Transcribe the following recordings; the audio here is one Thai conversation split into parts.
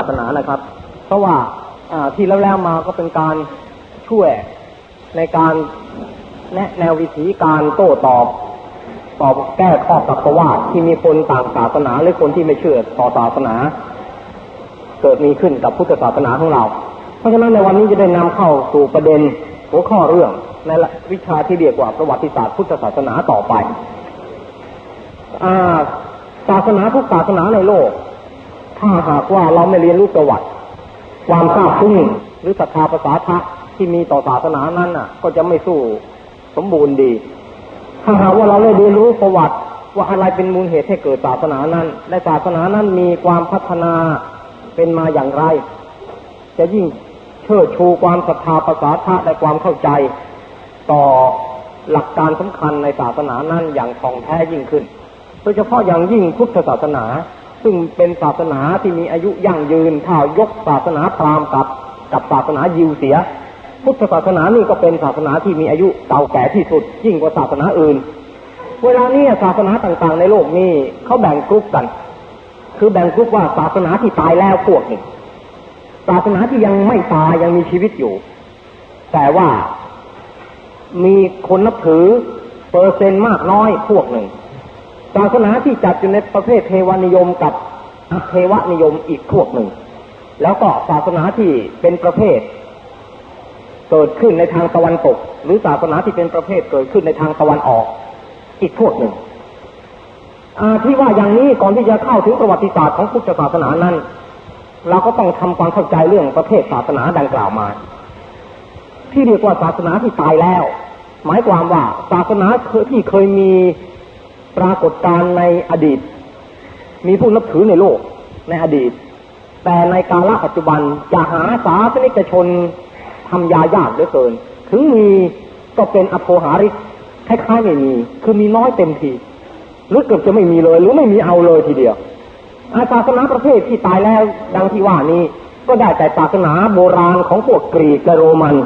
าสนานะครับ เพราะว่าที่แล้วแล้วมาก็เป็นการช่วยในการแนะแนววิธีการโต้ตอบ ตอบแก้ข้อสักวาที่มีคนต่างศาสนาหรือคนที่ไม่เชื่อต่อศาสนา เกิดมีขึ้นกับพุทธศาสนาของเรา เพราะฉะนั้นในวันนี้จะได้นำเข้าสู่ประเด็นหัวข้อเรื่องในวิชาที่เรียกว่าประวัติศาสตร์พุทธศาสนาต่อไปศาสนาทุกศาสนาในโลก ถ้าหากว่าเราไม่เรียนรู้ประวัติ ความทราบซึ้งหรือศรัทธาภาษาทะที่มีต่อศาสนานั้นน่ะ ก็จะไม่สู้สมบูรณ์ดี ถ้าหากว่าเราได้เรียนรู้ประวัติว่าอะไรเป็นมูลเหตุให้เกิดศาสนานั้น และศาสนานั้นมีความพัฒนาเป็นมาอย่างไร จะยิ่งเชิดชูความศรัทธาภาษาทะและความเข้าใจ ต่อหลักการสำคัญในศาสนานั้นอย่างท่องแท้ยิ่งขึ้น โดยเฉพาะอย่างยิ่งพุทธศาสนา ซึ่งเป็นศาสนาที่มีอายุยั่งยืนถ้ายกศาสนาพราหมณ์กับกับศาสนายิวเสีย พุทธศาสนานี่ก็เป็นศาสนาที่มีอายุเก่าแก่ที่สุด ยิ่งกว่าศาสนาอื่น เวลานี้ศาสนาต่างๆ ในโลกนี้เขาแบ่งกลุ่มกัน คือแบ่งกลุ่มว่าศาสนาที่ตายแล้วพวกหนึ่งศาสนาที่ยังไม่ตายยังมีชีวิตอยู่ แต่ว่ามีคนนับถือเปอร์เซ็นต์มากน้อยพวกหนึ่ง ศาสนาที่จัดอยู่ในประเภทเทวนิยมกับเทวนิยมอีกพวกหนึ่ง แล้วก็ศาสนาที่เป็นประเภท เกิดขึ้นในทางตะวันตก หรือศาสนาที่เป็นประเภทเกิดขึ้นในทางตะวันออก อีกพวกหนึ่งที่ว่าอย่างนี้ก่อนที่จะเข้าถึงประวัติศาสตร์ของพุทธศาสนานั้น เราก็ต้องทำความเข้าใจเรื่องประเภทศาสนาดังกล่าวมา ที่เรียกว่าศาสนาที่ตายแล้ว หมายความว่าศาสนาที่เคยมี ปรากฏการในอดีต มีผู้นับถือในโลกในอดีต แต่ในกาลปัจจุบันจะหาศาสนิกชนทำยายากเหลือเกิน ถึงมีก็เป็นอโภหาริกคล้ายๆไม่มี คือมีน้อยเต็มทีหรือเกือบจะไม่มีเลย หรือไม่มีเอาเลยทีเดียว อาศาสนาประเภทที่ตายแล้วดังที่ว่านี้ ก็ได้แต่ศาสนาโบราณของพวกกรีกและโรมัน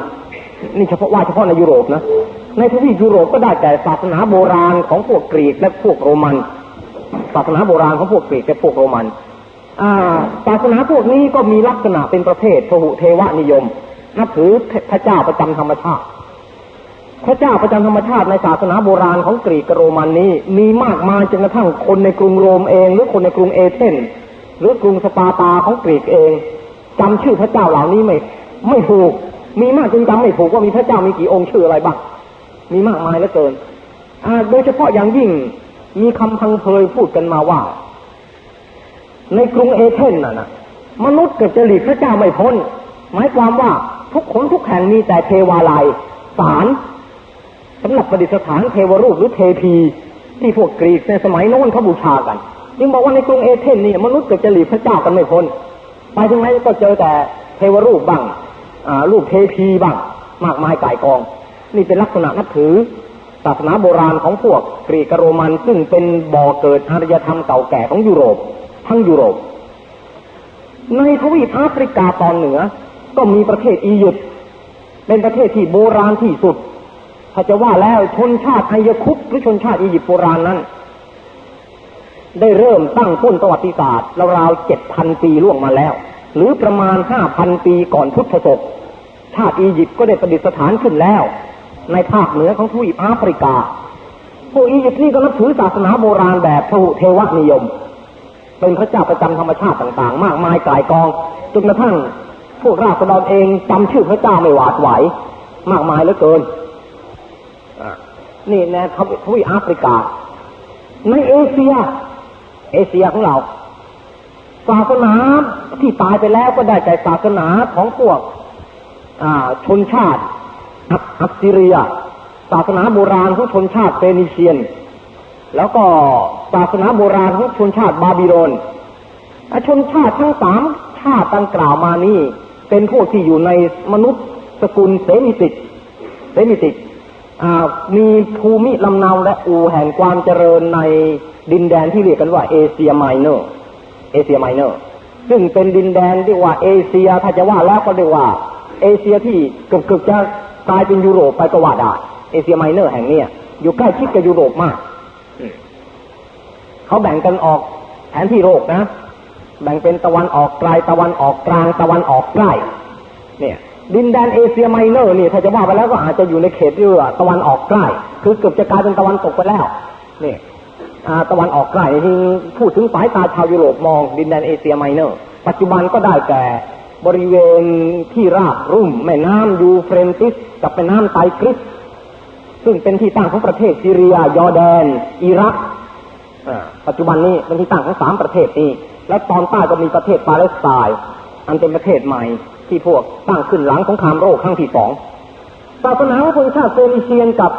นี่เฉพาะว่าเฉพาะในยุโรปนะ ในทวีปยุโรปก็ได้แต่ศาสนาโบราณของพวกกรีกและพวกโรมัน ศาสนาโบราณของพวกกรีกและพวกโรมันศาสนาพวกนี้ก็มีลักษณะเป็นประเภทพหุเทวนิยม นับถือพระเจ้าประจำธรรมชาติ พระเจ้าประจำธรรมชาติในศาสนาโบราณของกรีกกับโรมันนี้มีมากมายจนกระทั่งคนในกรุงโรมเอง หรือคนในกรุงเอเธนหรือกรุงสปาตาของกรีกเองจำชื่อพระเจ้าเหล่านี้ไม่ไม่ถูก มีมากจนจำไม่ถูกว่ามีพระเจ้ามีกี่องค์ชื่ออะไรบ้าง มีมากมายเหลือเกินโดยเฉพาะอย่างยิ่งมีคำพังเพยพูดกันมาว่า ในกรุงเอเธนน่ะนะมนุษย์เกิดจะหลีกพระเจ้าไม่พ้น หมายความว่าทุกคนทุกแห่งมีแต่เทวาลัยสารสำหรับประดิษฐานเทวรูปหรือเทพี ที่พวกกรีกในสมัยโน้นเขาบูชากันจึงบอกว่าในกรุงเอเธนนี่มนุษย์เกิดจะหลีกพระเจ้ากันไม่พ้นไปถึงไหนก็เจอแต่เทวรูปบ้างรูปเทพีบ้าง มากมายกายกอง นี่เป็นลักษณะนับถือศาสนาโบราณของพวกกรีกโรมันซึ่งเป็นบ่อเกิดอารยธรรมเก่าแก่ของยุโรป ทั้งยุโรป ในทวีปแอฟริกาตอนเหนือ ก็มีประเทศอียิปต์เป็นประเทศที่โบราณที่สุด ถ้าจะว่าแล้วชนชาติไอยคุปหรือชนชาติอียิปต์โบราณนั้น ได้เริ่มตั้งต้นประวัติศาสตร์ราวๆเจ็ดพันปีล่วงมาแล้ว หรือประมาณห้าพันปีก่อนพุทธศกชาติอียิปต์ก็ได้ประดิษฐานขึ้นแล้ว ในภาคเหนือของทวีปแอฟริกาพวกอียิปต์นี่ก็นับถือศาสนาโบราณแบบพหุเทวนิยม เป็นพระเจ้าประจำธรรมชาติต่างๆ มากมายกายกองจนกระทั่งพวกราษฎรเองจำชื่อพระเจ้าไม่หวาดไหว มากมายเหลือเกินนี่ในทวีปแอฟริกา ในเอเชีย เอเชียของเรา ศาสนาที่ตายไปแล้วก็ได้แต่ศาสนาของพวกชนชาติ อัสซีเรีย ศาสนาโบราณของชนชาติเฟนิเชียน แล้วก็ศาสนาโบราณของชนชาติบาบิโลนชนชาติทั้งสามชาติตั้งกล่าวมานี้เป็นพวกที่อยู่ในมนุษย์สกุลเซมิติกเซมิติกมีภูมิลำเนาและอูแห่งความเจริญในดินแดนที่เรียกกันว่าเอเชียไมเนอร์ เอเชียไมเนอร์ ซึ่งเป็นดินแดนที่ว่าเอเชียถ้าจะว่าแล้วก็เรียกว่า เอเชียที่เกือบเกือบจะ กลายเป็นยุโรปไปก็ว่าได้เอเชียไมเนอร์แห่งนี้อยู่ใกล้ชิดกับยุโรปมากเขาแบ่งกันออกแผนที่โลกนะ แบ่งเป็นตะวันออกไกลตะวันออกกลางตะวันออกใกล้เนี่ย ดินแดนเอเชียไมเนอร์นี่ถ้าจะว่าไปแล้วก็อาจจะอยู่ในเขตเรือตะวันออกใกล้ คือเกือบจะกลายเป็นตะวันตกไปแล้วนี่ตะวันออกใกล้ที่พูดถึงสายตาชาวยุโรปมองดินแดนเอเชียไมเนอร์ ปัจจุบันก็ได้แก่ บริเวณที่ราบรุ่ม แม่น้ำยูเฟรนติส กับแม่น้ำไตกริสซึ่งเป็นที่ตั้งของประเทศซีเรีย ยอร์แดน อิรักปัจจุบันนี้เป็นที่ตั้งของสามประเทศนี้ และตอนใต้ก็มีประเทศปาเลสไตน์อันเป็นประเทศใหม่ที่พวกตั้งขึ้นหลังสงครามโลกครั้งที่สองศาสนาของชนชาติเฟนิเชียนกับ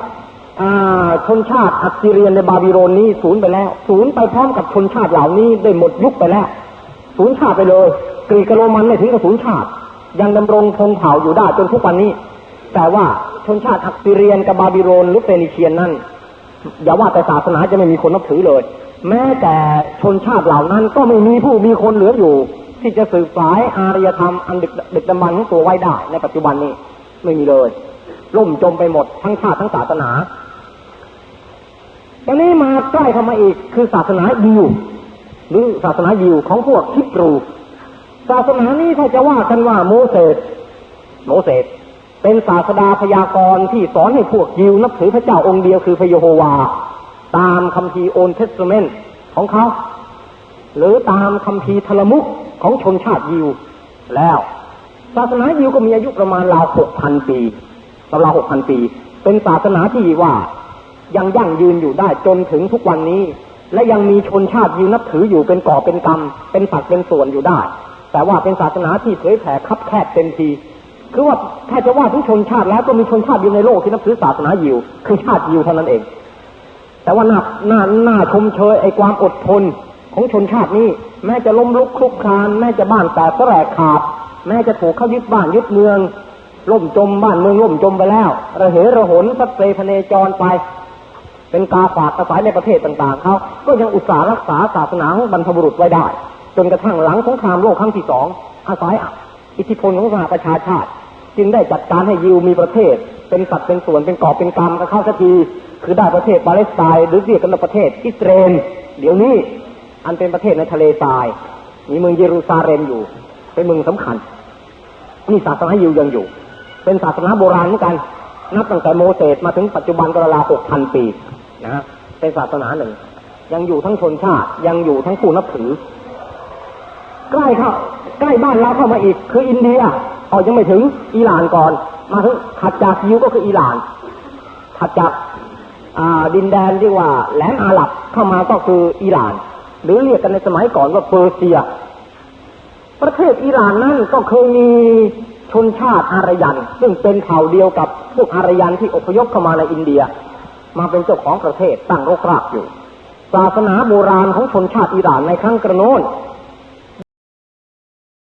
ชนชาติอัสซีเรียนในบาบิโลนนี้สูญไปแล้ว สูญไปพร้อมกับชนชาติเหล่านี้ได้หมดยุคไปแล้ว สูญชาติไปเลย กรีกโรมันไม่ถึงกับสูญชาติ ยังดำรงคงเผ่าอยู่ได้จนทุกวันนี้ แต่ว่าชนชาติอัสซีเรียนกับบาบิโลนหรือเฟนิเชียนนั้นอย่าว่าแต่ศาสนาจะไม่มีคนนับถือเลย แม้แต่ชนชาติเหล่านั้นก็ไม่มีผู้มีคนเหลืออยู่ ที่จะสืบสายอารยธรรมอันดึกดำบรรพ์ของตัวไว้ได้ ในปัจจุบันนี้ไม่มีเลย ล่มจมไปหมดทั้งชาติทั้งศาสนาตอนนี้มาใกล้เข้ามาอีกคือศาสนายิวหรือศาสนายิวของพวกคิปรู ศาสนานี้ถ้าจะว่ากันว่าโมเสสโมเสสเป็นศาสดาพยากรณ์ที่สอนให้พวกยิวนับถือพระเจ้าองค์เดียวคือพระเยโฮวา ตามคัมภีร์โอนเทสเมนต์ของเขา หรือตามคัมภีร์ทลมุกของชนชาติยิว แล้ว ศาสนายิวก็มีอายุประมาณราวหกพันปีราวหกพันปี เป็นศาสนาที่ว่ายังยั่งยืนอยู่ได้จนถึงทุกวันนี้ และยังมีชนชาติยิวนับถืออยู่เป็นก่อเป็นกรรม เป็นสัตว์เป็นส่วนอยู่ได้ แต่ว่าเป็นศาสนาที่เผยแผ่คับแคบเต็มทีคือว่าถ้าจะว่าทุกชนชาติแล้วก็มีชนชาติอยู่ในโลกที่นับถือศาสนายิวคือชาติยิวเท่านั้นเอง แต่ว่าหน้าหน้าหน้าชมเชยไอ้ความอดทนของชนชาตินี้แม้จะล้มลุกคลุกคลาน แม้จะบ้านแตกแสลกขาด แม้จะถูกเขายึดบ้านยึดเมืองล่มจมบ้านเมืองล่มจมไปแล้ว ระเหระหนสัตเซพเนจรไป เป็นกาฝากอาศัยในประเทศต่างๆเขาก็ยังอุตส่าห์รักษาศาสนาของบรรพบุรุษไว้ได้ จนกระทั่งหลังสงครามโลกครั้งที่สองอาศัยอิทธิพลของสหประชาชาติ จึงได้จัดการให้ยิวมีประเทศ เป็นสัตว์เป็นส่วนเป็นกอบเป็นกรรมกับเข้าสักทีคือได้ประเทศปาเลสไตน์หรือเรียกกันว่าประเทศอิสราเอลเดี๋ยวนี้อันเป็นประเทศในทะเลทราย มีเมืองเยรูซาเล็มอยู่ เป็นเมืองสำคัญนี่ศาสนายิวยังอยู่ เป็นศาสนาโบราณเหมือนกัน นับตั้งแต่โมเสสมาถึงปัจจุบันก็ราวหกพันปีนะฮะเป็นศาสนาหนึ่ง ยังอยู่ทั้งชนชาติยังอยู่ทั้งผู้นับถือ ใกล้เข้าใกล้บ้านเราเข้ามาอีก คืออินเดียอ๋อยังไม่ถึงอิหร่านก่อน มาถึงถัดจากยิวก็คืออิหร่านถัดจากดินแดนที่ว่าแหลมอาหรับเข้ามาก็คืออิหร่าน หรือเรียกกันในสมัยก่อนว่าเปอร์เซีย ประเทศอิหร่านนั่นก็เคยมีชนชาติอารยัน ซึ่งเป็นเผ่าเดียวกับพวกอารยันที่อพยพเข้ามาในอินเดีย มาเป็นเจ้าของประเทศตั้งรกรากอยู่ ศาสนาโบราณของชนชาติอิหร่านในครั้งกระโน้น